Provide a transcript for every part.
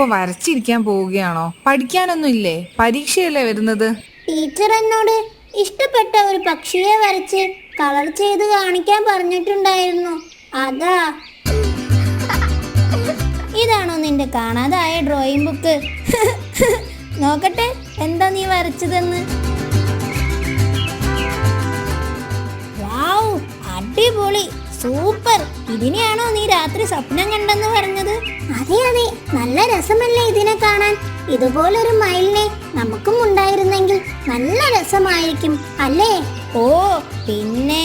ഇപ്പൊ വരച്ചിരിക്കാൻ പോവുകയാണോ? പഠിക്കാനൊന്നും ഇല്ലേ? പരീക്ഷയല്ലേ വരുന്നത്? ടീച്ചർ എന്നോട് ഇഷ്ടപ്പെട്ട ഒരു പക്ഷിയെ വരച്ച് കളർ ചെയ്ത് കാണിക്കാൻ പറഞ്ഞിട്ടുണ്ടായിരുന്നു. അതാ. ഇതാണോ നിന്റെ കാണാതായ ഡ്രോയിങ് ബുക്ക് നോക്കട്ടെ എന്താ നീ വരച്ചതെന്ന്? അടിപൊളി. സൂപ്പർ. ഇതിനെയാണോ നീ രാത്രി സ്വപ്നം കണ്ടെന്ന് പറഞ്ഞത്? അതെ അതെ. നല്ല രസമല്ലേ ഇതിനെ കാണാൻ? ഇതുപോലൊരു മയിലിനെ നമുക്കും ഉണ്ടായിരുന്നെങ്കിൽ നല്ല രസമായിരിക്കും അല്ലേ? ഓ പിന്നെ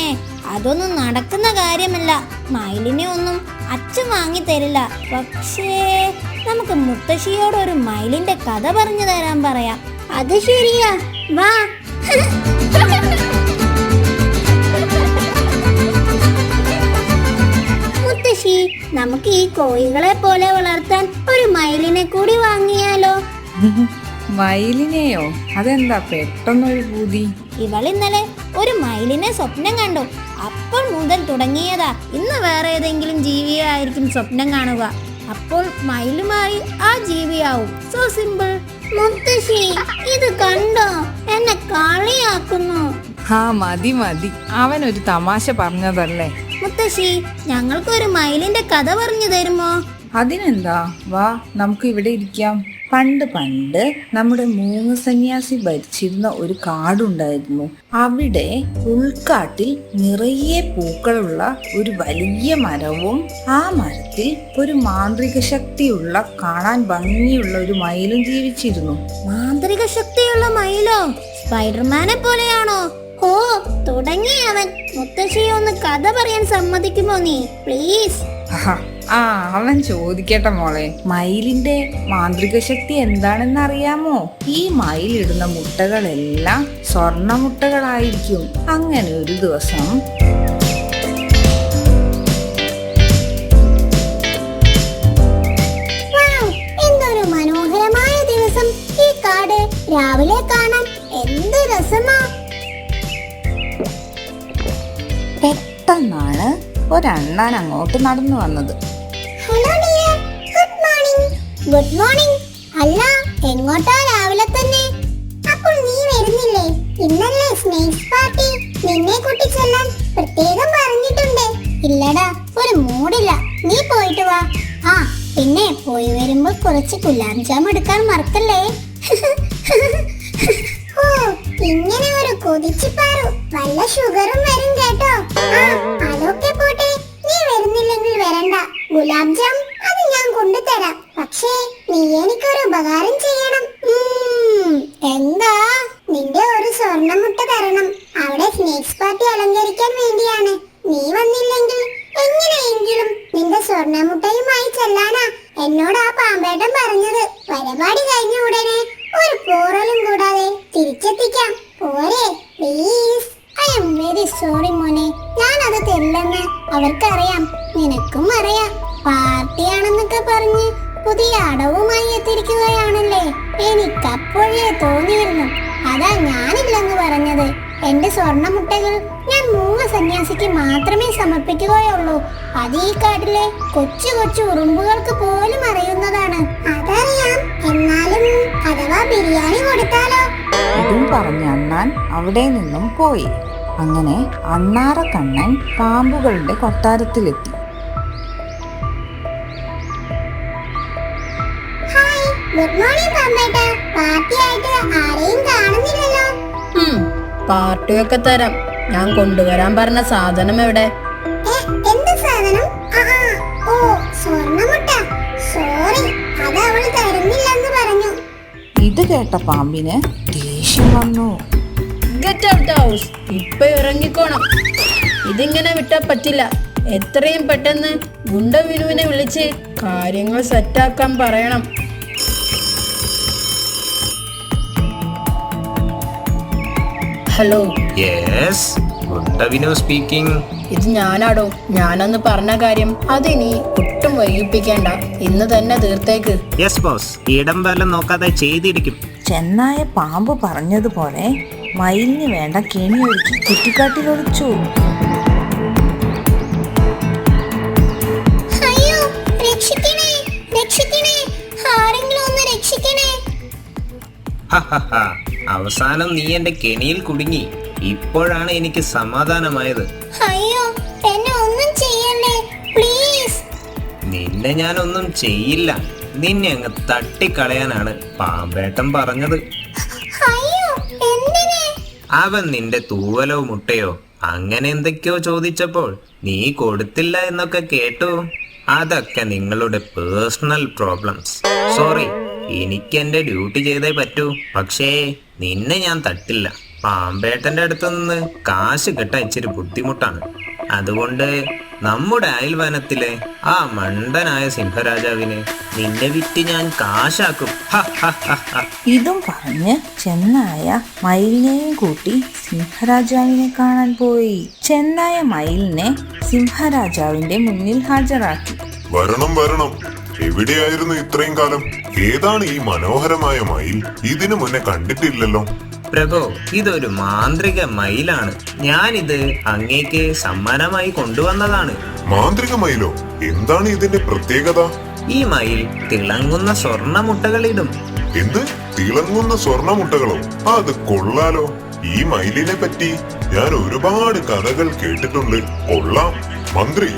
അതൊന്നും നടക്കുന്ന കാര്യമല്ല. മയിലിനെ ഒന്നും അച്ഛൻ വാങ്ങി തരില്ല. പക്ഷേ നമുക്ക് മുത്തശ്ശിയോട് ഒരു മയിലിന്റെ കഥ പറഞ്ഞു തരാൻ പറയാം. അത് ശരിയാ. വാ. നമുക്ക് ഈ കോഴികളെ പോലെ വളർത്താൻ ഒരു മയിലിനെ കൂടി വാങ്ങിയാലോ? മയിലിനെയോ? അതെന്താ പെട്ടെന്നൊരു പൂതി? ഇവൾ ഇന്നലെ ഒരു മയിലിനെ സ്വപ്നം കണ്ടു. അപ്പോൾ മുതൽ തുടങ്ങിയതാ. ഇന്ന് വേറെ ഏതെങ്കിലും ജീവിയായിരിക്കും സ്വപ്നം കാണുക. അപ്പോൾ മയിലുമായി ആ ജീവിയാവും. സോ സിമ്പിൾ മുത്തശ്ശി ഇത് കണ്ടോ? എന്നെ കളിയാക്കുന്നു. ആ മതി മതി. അവൻ ഒരു തമാശ പറഞ്ഞതല്ലേ? മുത്തശ്ശി ഞങ്ങൾക്കൊരു മയിലിന്റെ കഥ പറഞ്ഞു തരുമോ? അതിനെന്താ? വാ നമുക്ക് ഇവിടെ ഇരിക്കാം. പണ്ട് പണ്ട് നമ്മുടെ മൂന്ന് സന്യാസി ഭരിച്ചിരുന്ന ഒരു കാടുണ്ടായിരുന്നു. അവിടെ ഉൾക്കാട്ടിൽ നിറയെ പൂക്കളുള്ള ഒരു വലിയ മരവും ആ മരത്തിൽ ഒരു മാന്ത്രിക ശക്തിയുള്ള കാണാൻ ഭംഗിയുള്ള ഒരു മയിലും ജീവിച്ചിരുന്നു. മാന്ത്രിക ശക്തിയുള്ള മയിലോ? സ്പൈഡർമാനെ പോലെയാണോ? ഓ തുടങ്ങി അവൻ. മുത്തശ്ശിയെ ഒന്ന് കഥ പറയാൻ സമ്മതിക്കുമോ നീ? പ്ലീസ് ആ അവൻ ചോദിക്കട്ടെ മോളെ. മയിലിന്റെ മാന്ത്രിക ശക്തി എന്താണെന്ന് അറിയാമോ ഈ മയിൽ ഇടുന്ന മുട്ടകളെല്ലാം സ്വർണ മുട്ടകളായിരിക്കും അങ്ങനെ ഒരു ദിവസം മനോഹരമായ ദിവസം. ഈ കാട് രാവിലെ കാണാൻ എന്ത് രസമാ. പെട്ടെന്നാണ് ഒരണ്ണാൻ അങ്ങോട്ട് നടന്നു വന്നത്. Hello dear good morning good morning അല്ല എങ്ങോട്ടാ രാവിലെ തന്നെ? അപ്പോൾ നീ വരുന്നില്ലേ? ഇന്നല്ലേ സ്നേക്സ് പാർട്ടി. നിന്നെ കൂട്ടി ചെല്ലാൻ പ്രത്യേകം പറഞ്ഞിട്ടുണ്ട്. ഇല്ലടാ ഒരു മൂടില്ല. നീ പോയിട്ട് വാ. ആ പിന്നെ പോയി വരുമ്പോൾ കുറച്ച് ഗുലാം ജാം എടുക്കാൻ മറക്കല്ലേ? ഇങ്ങനെ ഒരു കൊതിച്ചു പാറു. വല്ല ഷുഗറും വരും കേട്ടോ. അതൊക്കെ പോട്ടെ. നീ വരുന്നില്ലെങ്കിൽ വരണ്ട. ഗുലാബ് ജാം അത് ഞാൻ കൊണ്ടുതരാം. പക്ഷേ നീ എനിക്കൊരു ഉപകാരം ചെയ്യണം ഉം, എന്താ നിന്റെ ഒരു സ്വർണമുട്ട തരണം അവിടെ സ്നേക്സ് പാർട്ടി അലങ്കരിക്കാൻ വേണ്ടിയാണ് നീ വന്നില്ലെങ്കിൽ എങ്ങനെയെങ്കിലും നിന്റെ സ്വർണമുട്ടയുമായി ചെല്ലാനാ എന്നോട് ആ പാമ്പേട്ടൻ പറഞ്ഞത് പരിപാടി കഴിഞ്ഞ ഉടനെ ഒരു പോറലും കൂടാതെ തിരിച്ചെത്തിക്കാം. പോരെ please I'm very sorry മോനെ. ഞാൻ അത് തരില്ലെന്ന് അവർക്കറിയാം. നിനക്കും അറിയാം. പാർട്ടിയാണെന്നൊക്കെ പറഞ്ഞ് പുതിയ അടവുമായി എത്തിയിരിക്കുകയാണല്ലേ? എനിക്കപ്പോഴേ തോന്നിയിരുന്നു അതാ ഞാനില്ലെന്ന് പറഞ്ഞത്. എന്റെ സ്വർണമുട്ടകൾ ഞാൻ മൂന്ന് സന്യാസിക്ക് മാത്രമേ സമർപ്പിക്കുകയുള്ളൂ. അത് ഈ കാട്ടിലെ കൊച്ചു കൊച്ചു ഉറുമ്പുകൾക്ക് പോലും അറിയുന്നതാണ്. അതറിയാം. എന്നാലും അഥവാ ബിരിയാണി കൊടുത്താലോ? ഇതും പറഞ്ഞ അണ്ണാൻ അവിടെ നിന്നും പോയി. അങ്ങനെ അണ്ണാറ കണ്ണൻ പാമ്പുകളുടെ കൊട്ടാരത്തിലെത്തി. ഗുഡ് മോർണിംഗ് പാമ്പേട്ട. ആരെയും കാണുന്നില്ലല്ലോ. പാർട്ടിയൊക്കെ തരാം. ഞാൻ കൊണ്ടുവരാൻ പറഞ്ഞ സാധനം എവിടെ? എന്ത് സാധനം? ഓ സ്വർണമുട്ട. സോറി അത് അവൾ തരുന്നില്ലെന്ന് പറഞ്ഞു ഇത് കേട്ട പാമ്പിന് ദേഷ്യം വന്നു. ഗെറ്റ് ഔട്ട് ഹൗസ് ഇപ്പൊ ഇറങ്ങിക്കോണം. ഇതിങ്ങനെ വിട്ടാ പറ്റില്ല. എത്രയും പെട്ടെന്ന് ഗുണ്ട വിനുവിനെ വിളിച്ച് കാര്യങ്ങൾ സെറ്റാക്കാൻ പറയണം. Hello yes goonda Vinu speaking ഇത് ഞാനാടോ. ഞാനന്ന് പറഞ്ഞ കാര്യം അതിനി ഒട്ടും വൈകിപ്പിക്കേണ്ട. ഇന്ന് തന്നെ തീർത്തേക്ക്. യെസ് ബോസ് ഇടം നോക്കാതെ ചെയ്തിരിക്കും. ചെന്നായ പാമ്പ് പറഞ്ഞതുപോലെ മയിലിന് വേണ്ട കെണിയൊഴിച്ച് ചുറ്റിക്കാട്ടിലൊളിച്ചു അവസാനം നീ എന്റെ കെണിയിൽ കുടുങ്ങി. ഇപ്പോഴാണ് എനിക്ക് സമാധാനമായത്. എന്നെ ഒന്നും ചെയ്യല്ലേ? പ്ലീസ് നിന്നെ ഞാനൊന്നും ചെയ്യില്ല. നിന്നെ അങ്ങ് തട്ടിക്കളയാനാണ് പാമ്പേട്ടൻ പറഞ്ഞത്. അയ്യോ എന്തിന്? അവൻ നിന്റെ തൂവലോ മുട്ടയോ അങ്ങനെ എന്തൊക്കെയോ ചോദിച്ചപ്പോൾ നീ കൊടുത്തില്ല എന്നൊക്കെ കേട്ടു. അതൊക്കെ നിങ്ങളുടെ പേഴ്സണൽ പ്രോബ്ലംസ് സോറി എനിക്ക് എന്റെ ഡ്യൂട്ടി ചെയ്തേ പറ്റൂ. പക്ഷേ നിന്നെ ഞാൻ തട്ടില്ല. പാമ്പേട്ടന്റെ അടുത്ത് നിന്ന് കാശ് കിട്ടാൻ ഇച്ചിരി ബുദ്ധിമുട്ടാണ്. അതുകൊണ്ട് നമ്മുടെ അയൽവനത്തിലെ ആ മണ്ടനായ സിംഹരാജാവിനെ നിന്നെ വിറ്റ് ഞാൻ കാശാക്കും. ഇതും പറഞ്ഞ് ചെന്നായ മയിലിനെയും കൂട്ടി സിംഹരാജാവിനെ കാണാൻ പോയി. ചെന്നായ മയിലിനെ സിംഹരാജാവിന്റെ മുന്നിൽ ഹാജരാക്കി. വരണം വരണം. എവിടെയായിരുന്നു ഇത്രയും കാലം? ഏതാണ് ഈ മനോഹരമായ മയിൽ? ഇതിനു മുന്നേ കണ്ടിട്ടില്ലല്ലോ. പ്രഭു ഇതൊരു മാന്ത്രിക മയിലാണ്. ഞാനിത് അങ്ങേക്ക് സമ്മാനമായി കൊണ്ടുവന്നതാണ്. മാന്ത്രിക മയിലോ? എന്താണ് ഇതിന്റെ പ്രത്യേകത? ഈ മയിൽ തിളങ്ങുന്ന സ്വർണമുട്ടകളിടും. എന്ത്? തിളങ്ങുന്ന സ്വർണമുട്ടകളോ? അത് കൊള്ളാലോ. ഈ മയിലിനെ പറ്റി ഞാൻ ഒരുപാട് കഥകൾ കേട്ടിട്ടുണ്ട്. കൊള്ളാം. മന്ത്രി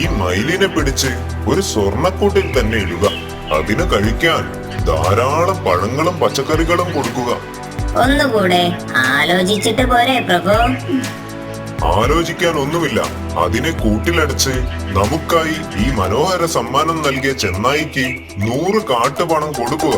ഈ മയിലിനെ പിടിച്ച് ഒരു സ്വർണക്കൂട്ടിൽ തന്നെ ഇടുക. അതിന് കഴിക്കാൻ ധാരാളം പഴങ്ങളും പച്ചക്കറികളും കൊടുക്കുക. ഒന്നുകൂടെ ആലോചിച്ചിട്ട് പോരെ പ്രഭു. ആലോചിക്കാൻ ഒന്നുമില്ല അതിനെ കൂട്ടിലടച്ച് നമുക്കായി ഈ മനോഹര സമ്മാനം നൽകിയ ചെന്നായിക്ക് നൂറ് കാട്ടുപണം കൊടുക്കുക.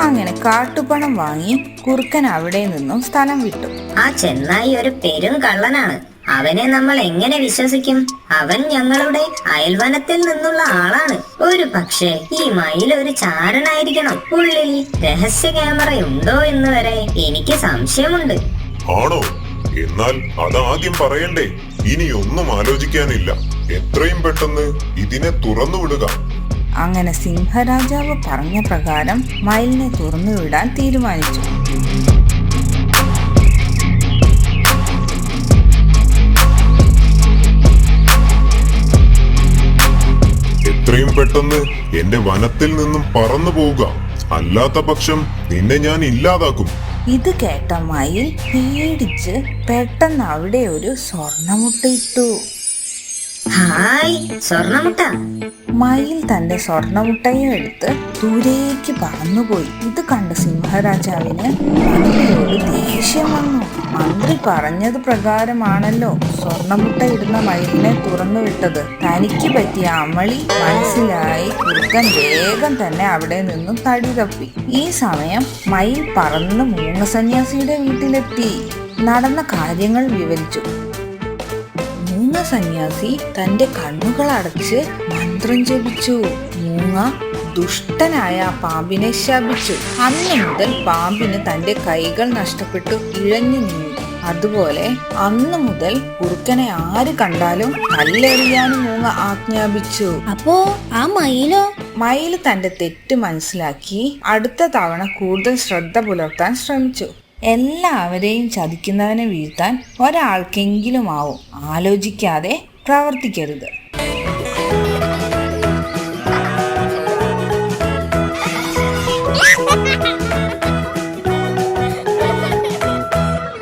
അങ്ങനെ കാട്ടുപണം വാങ്ങി കുറുക്കൻ അവിടെ നിന്നും സ്ഥലം വിട്ടു. ആ ചെന്നായി ഒരു പെരും കള്ളനാണ്. അവനെ നമ്മൾ എങ്ങനെ വിശ്വസിക്കും? അവൻ ഞങ്ങളുടെ അയൽവനത്തിൽ നിന്നുള്ള ആളാണ്. ഒരു പക്ഷേ ഈ മയിൽ ഒരു ചാരനായിരിക്കണം. ഉള്ളിൽ രഹസ്യ ക്യാമറ ഉണ്ടോ എന്ന് വരെ എനിക്ക് സംശയമുണ്ട്. ആണോ? എന്നാൽ അതാദ്യം പറയണ്ടേ ഇനി ഒന്നും ആലോചിക്കാനില്ല. എത്രയും പെട്ടെന്ന് ഇതിനെ തുറന്നു വിടുക. അങ്ങനെ സിംഹരാജാവ് പറഞ്ഞ പ്രകാരം മയിലിനെ തുറന്നുവിടാൻ തീരുമാനിച്ചു. വനത്തിൽ നിന്നും പറന്നു പോവുക. അല്ലാത്ത പക്ഷം നിന്നെ ഞാൻ ഇല്ലാതാക്കും. ഇത് കേട്ട മയിൽ പേടിച്ച് പെട്ടെന്ന് അവിടെ ഒരു സ്വർണമുട്ട ഇട്ടു ഹായ് സ്വർണമുട്ട. മയിൽ തന്റെ സ്വർണമുട്ടയെ എടുത്ത് ദൂരേക്ക് പറന്നുപോയി. ഇത് കണ്ട സിംഹരാജാവിന് മന്ത്രിയോട് ദേഷ്യം വന്നു. മന്ത്രി പറഞ്ഞത് പ്രകാരമാണല്ലോ. സ്വർണമുട്ട ഇടുന്ന മയിലിനെ തുറന്നു വിട്ടത്. തനിക്ക് പറ്റിയ അമളി മനസ്സിലായി കുറുക്കൻ വേഗം തന്നെ അവിടെ നിന്നും തടി തപ്പി. ഈ സമയം മയിൽ പറന്ന് മൂങ്ങ സന്യാസിയുടെ വീട്ടിലെത്തി. നടന്ന കാര്യങ്ങൾ വിവരിച്ചു. മൂങ്ങ സന്യാസി തന്റെ കണ്ണുകൾ അടച്ച് മന്ത്രം ജപിച്ചു. മൂങ്ങ ദുഷ്ടനായ ആ പാമ്പിനെ ശപിച്ചു. അന്ന് മുതൽ പാമ്പിന് തന്റെ കൈകൾ നഷ്ടപ്പെട്ടു ഇഴഞ്ഞു നീങ്ങി അതുപോലെ അന്ന് മുതൽ കുറുക്കനെ ആര് കണ്ടാലും കല്ലെറിയാനും മൂങ്ങ ആജ്ഞാപിച്ചു. അപ്പോ ആ മയിലോ? മയിൽ തന്റെ തെറ്റ് മനസ്സിലാക്കി അടുത്ത തവണ കൂടുതൽ ശ്രദ്ധ പുലർത്താൻ ശ്രമിച്ചു. എല്ലാവരെയും ചതിക്കുന്നവനെ വീഴ്ത്താൻ ഒരാൾക്കെങ്കിലും ആവും ആലോചിക്കാതെ പ്രവർത്തിക്കരുത്.